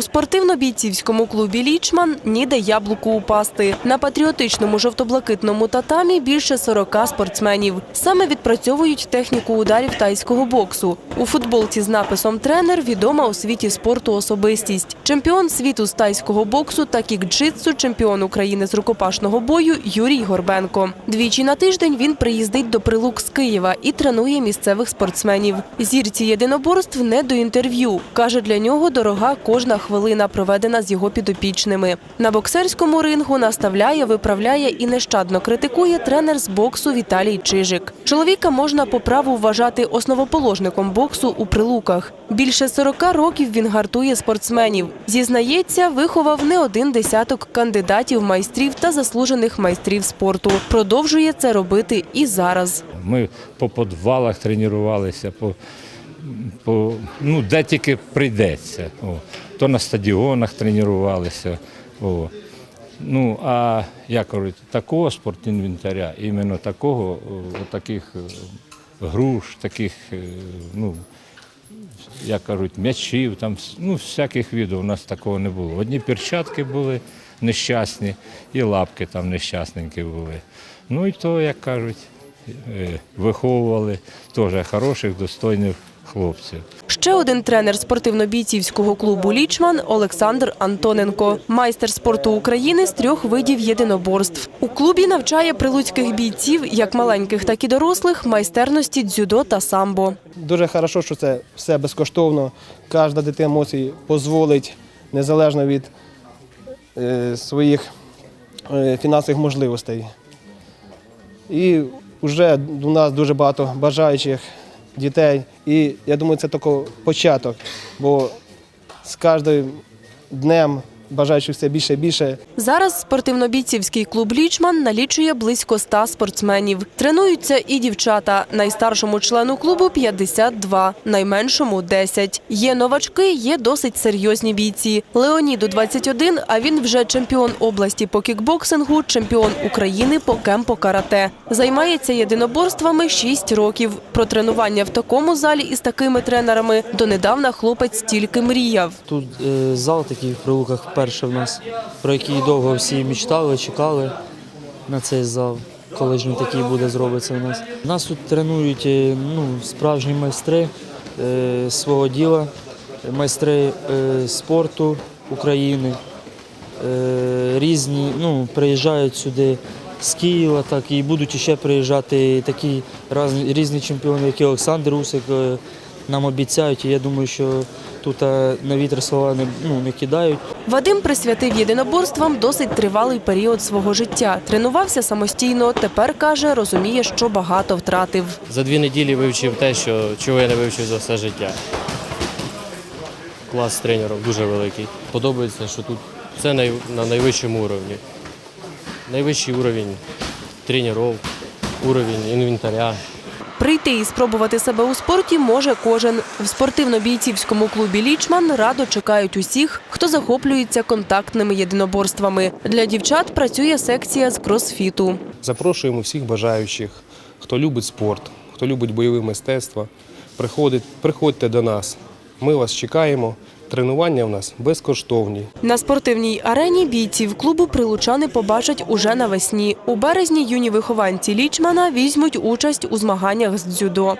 У спортивно-бійцівському клубі Лічман ніде яблуку упасти. На патріотичному жовто-блакитному татамі більше 40 спортсменів. Саме відпрацьовують техніку ударів тайського боксу. У футболці з написом Тренер відома у світі спорту особистість. Чемпіон світу з тайського боксу та кікджитсу, чемпіон України з рукопашного бою Юрій Горбенко. Двічі на тиждень він приїздить до Прилук з Києва і тренує місцевих спортсменів. Зірці єдиноборств не до інтерв'ю. Каже, для нього дорога кожна хвилина, проведена з його підопічними. На боксерському рингу наставляє, виправляє і нещадно критикує тренер з боксу Віталій Чижик. Чоловіка можна по праву вважати основоположником боксу у Прилуках. Більше 40 років він гартує спортсменів. Зізнається, виховав не один десяток кандидатів, майстрів та заслужених майстрів спорту. Продовжує це робити і зараз. Ми по підвалах тренувалися, по, по, ну, де тільки прийдеться. О. То на стадіонах тренувалися. Ну, а як кажуть, такого спортінвентаря, іменно такого, таких е, груш, таких, е, ну, як кажуть, м'ячів, там, ну, всяких видів у нас такого не було. Одні перчатки були нещасні, і лапки там нещасненькі були. Ну і то, як кажуть, е, виховували теж хороших, достойних хлопців. Ще один тренер спортивно-бійцівського клубу Лічман Олександр Антоненко, майстер спорту України з трьох видів єдиноборств. У клубі навчає прилуцьких бійців, як маленьких, так і дорослих, майстерності дзюдо та самбо. Дуже хорошо, що це все безкоштовно. Кожна дитина може дозволить, незалежно від е, своїх е, фінансових можливостей. І вже у нас дуже багато бажаючих дітей. І я думаю, це тільки початок, бо з кожним днем бажаючих все більше і більше. Зараз спортивно-бійцівський клуб Лічман налічує близько 100 спортсменів. Тренуються і дівчата. Найстаршому члену клубу 52, найменшому 10. Є новачки, є досить серйозні бійці. Леоніду 21, а він вже чемпіон області по кікбоксингу, чемпіон України по кемпо карате. Займається єдиноборствами 6 років. Про тренування в такому залі із такими тренерами донедавна хлопець тільки мріяв. Тут е, зал такий в прилуках вперше в нас, про який довго всі мечтали, чекали на цей зал. Коли ж такий буде зробиться у нас. Нас тут тренують е, ну, справжні майстри е, свого діла, майстри е, спорту України. Е, різні, ну, приїжджають сюди з Києва, так і будуть ще приїжджати такі різні чемпіони, як і Олександр Усик. е, Нам обіцяють, і я думаю, що тут е, на вітер слова не, ну, не кидають. Вадим присвятив єдиноборствам досить тривалий період свого життя. Тренувався самостійно. Тепер каже, розуміє, що багато втратив. За дві неділі вивчив те, що, чого я не вивчив за все життя. Клас тренерів дуже великий. Подобається, що тут все най- на найвищому уровні. Найвищий уровень тренерів, уровень інвентаря. Прийти і спробувати себе у спорті може кожен. В спортивно-бійцівському клубі Лічман радо чекають усіх, хто захоплюється контактними єдиноборствами. Для дівчат працює секція з кросфіту. Запрошуємо всіх бажаючих, хто любить спорт, хто любить бойове мистецтво. Приходить, приходьте до нас. Ми вас чекаємо. Тренування в нас безкоштовні. На спортивній арені бійців клубу прилучани побачать уже навесні. У березні юні вихованці Лічмана візьмуть участь у змаганнях з дзюдо.